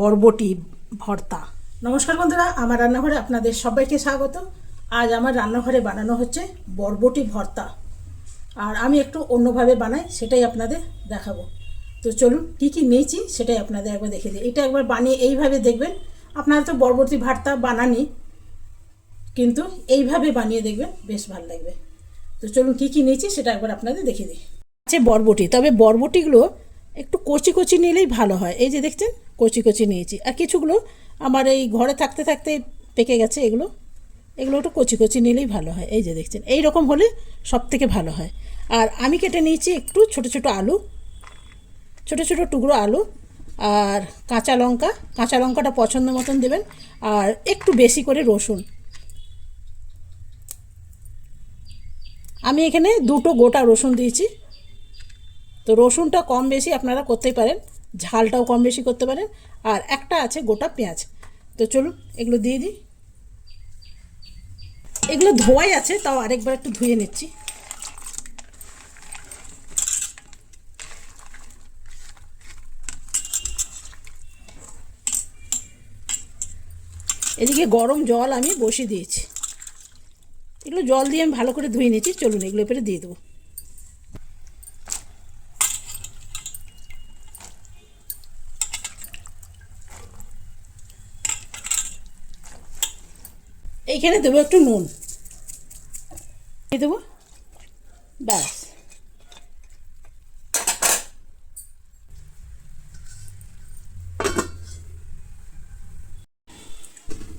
বরবটি ভর্তা। নমস্কার বন্ধুরা, আমার রান্নাঘরে আপনাদের সবাইকে স্বাগত। আজ আমার রান্নাঘরে বানানো হচ্ছে বরবটি ভর্তা। আর আমি একটু অন্যভাবে বানাই, সেটাই আপনাদের দেখাবো। তো চলুন, কী কী নিয়েছি সেটাই আপনাদের একবার দেখে দিই। এটা একবার বানিয়ে এইভাবে দেখবেন, আপনারা তো বরবটি ভর্তা বানানি কিন্তু এইভাবে বানিয়ে দেখবেন, বেশ ভালো লাগবে। তো চলুন, কী কী নিয়েছি সেটা একবার আপনাদের দেখে দিই। আছে বরবটি। তবে বরবটিগুলো একটু কচি কচি নিলেই ভালো হয়। এই যে দেখছেন কচি কচি নিয়েছি। আর কিছুগুলো আমার এই ঘরে থাকতে থাকতে পেকে গেছে, এগুলো। এগুলো একটু কচি কচি নিলেই ভালো হয়। এই যে দেখছেন, এই রকম হলে সব থেকে ভালো হয়। আর আমি কেটে নিয়েছি একটু ছোট ছোট আলু, ছোট ছোট টুকরো আলু আর কাঁচা লঙ্কা। কাঁচা লঙ্কাটা পছন্দ মতন দেবেন। আর একটু বেশি করে রসুন। আমি এখানে দুটো গোটা রসুন দিয়েছি। তো রসুনটা কম বেশি আপনারা করতেই পারেন। ঝালটাও কম বেশি করতে পারেন। আর একটা আছে গোটা পেঁয়াজ। তো চলুন, এগুলো দিয়ে দিই। এগুলো ধোয়াই আছে, তাও আরেকবার একটু ধুয়ে নিচ্ছি। এদিকে গরম জল আমি বসিয়ে দিয়েছি। এগুলো জল দিয়ে আমি ভালো করে ধুয়ে নিয়েছি চলুন, এগুলো এবারে দিয়ে দেবো। এইখানে দেবো একটু নুন। দেবো। ব্যাস।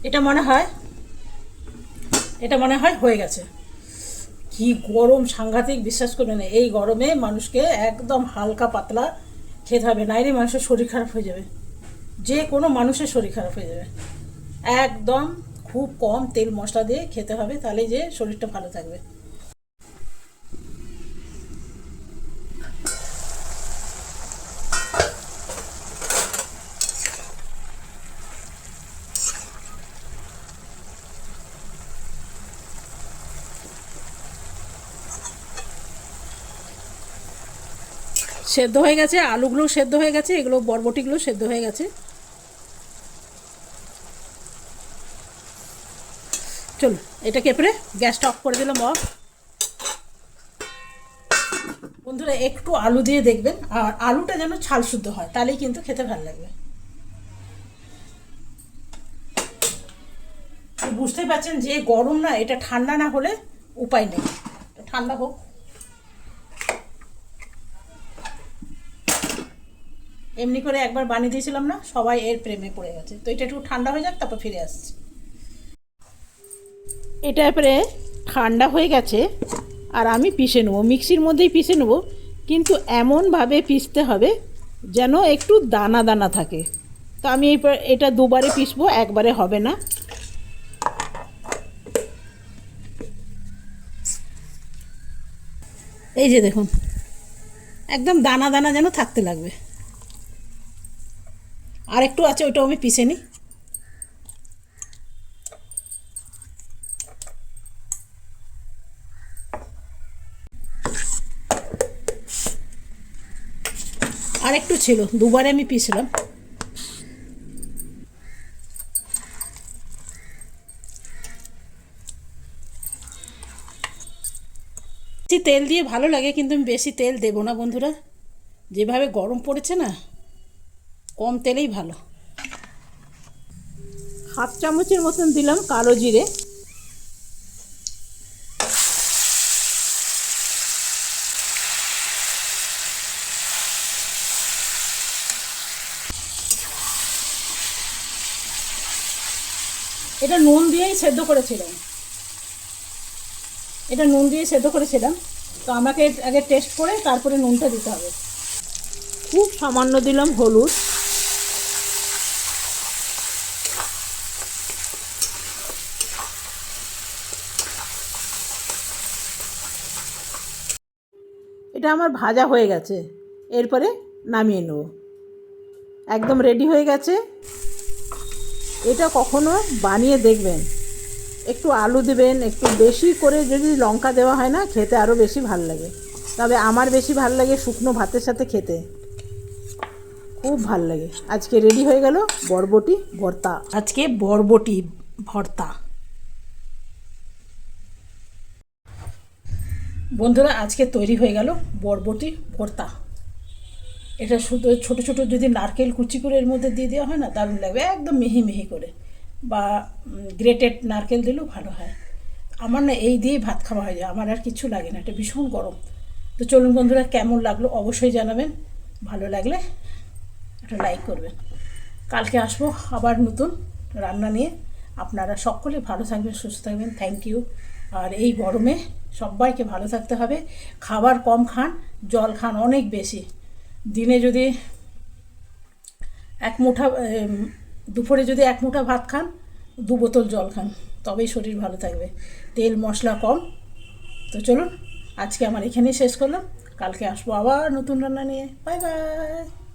এটা মনে হয়, এটা মনে হয় হয়ে গেছে। কি গরম, সাংঘাতিক, বিশ্বাস করবে না। এই গরমে মানুষকে একদম হালকা পাতলা খেতে হবে, নাইলে মানুষের শরীর খারাপ হয়ে যাবে। যে কোনো মানুষের শরীর খারাপ হয়ে যাবে। একদম খুব কম তেল মশলা দিয়ে খেতে হবে তাহলে যে শরীরটা ভালো থাকবে। সেদ্ধ হয়ে গেছে আলুগুলো সেদ্ধ হয়ে গেছে, এগুলো বরবটিগুলো সেদ্ধ হয়ে গেছে। চলুন এটাকে এপরে গ্যাসটা অফ করে দিলাম অফ বন্ধুরা, একটু আলু দিয়ে দেখবেন, আর আলুটা যেন ছাল শুদ্ধ হয়, তাহলেই কিন্তু খেতে ভালো লাগবে। তো বুঝতেই পারছেন যে গরম না, এটা ঠান্ডা না হলে উপায় নেই। ঠান্ডা হোক। এমনি করে একবার বানিয়ে দিয়েছিলাম না, সবাই এর প্রেমে পড়ে গেছে। তো এটা একটু ঠান্ডা হয়ে যাক, তারপর ফিরে আসছি। এটা এবারে ঠান্ডা হয়ে গেছে, আর আমি পিষে নেব। মিক্সির মধ্যেই পিষে নেব, কিন্তু এমনভাবে পিষতে হবে যেন একটু দানা দানা থাকে। তো আমি এটা দুবারে পিষবো, একবারে হবে না। এই যে দেখুন, একদম দানা দানা যেন থাকতে লাগবে। আর একটু আছে, ওইটাও আমি পিষে নিই। আর একটু ছিল, দুবারে আমি পিষলাম বেশি তেল দিয়ে ভালো লাগে, কিন্তু আমি বেশি তেল দেবো না বন্ধুরা। যেভাবে গরম পড়েছে না, কম তেলেই ভালো। হাফ চামচের মতন দিলাম কালো জিরে। এটা নুন দিয়েই সেদ্ধ করেছিলাম। এটা নুন দিয়ে সেদ্ধ করেছিলাম। তো আমাকে আগে টেস্ট করে তারপরে নুনটা দিতে হবে। খুব সামান্য দিলাম হলুদ। এটা আমার ভাজা হয়ে গেছে। এরপরে নামিয়ে নেব। একদম রেডি হয়ে গেছে। এটা কখনো বানিয়ে দেখবেন। একটু আলু দেবেন, একটু বেশি করে যদি লঙ্কা দেওয়া হয় না, খেতে আরও বেশি ভালো লাগে। তবে আমার বেশি ভালো লাগে শুকনো ভাতের সাথে খেতে। খুব ভালো লাগে। আজকে রেডি হয়ে গেল বরবটি ভর্তা। আজকে বরবটি ভর্তা। বন্ধুরা, আজকে তৈরি হয়ে গেল বরবটি ভর্তা। এটা শুধু ছোটো ছোটো যদি নারকেল কুচি করে এর মধ্যে দিয়ে দেওয়া হয় না? দারুণ লাগবে একদম মিহি মিহি করে। বা গ্রেটেড নারকেল দিলেও ভালো হয়। আমার না এই দিয়েই ভাত খাওয়া হয়ে যায়। আমার আর কিছু লাগে না। এটা ভীষণ গরম। তো চলুন বন্ধুরা, কেমন লাগল অবশ্যই জানাবেন। ভালো লাগলে একটা লাইক করবেন। কালকে আসব আবার নতুন রান্না নিয়ে। আপনারা সকলে ভালো থাকবেন, সুস্থ থাকবেন। থ্যাংক ইউ আর এই গরমে সবাইকে ভালো থাকতে হবে। খাবার কম খান, জল খান অনেক বেশি। দিনে যদি এক মুঠা দুপুরে যদি এক মুঠা ভাত খান, দু বোতল জল খান, তবেই শরীর ভালো থাকবে। তেল, মশলা কম। তো চলুন, আজকে আমার এখানেই শেষ করলাম। কালকে আসব আবার নতুন রান্না নিয়ে। Bye bye.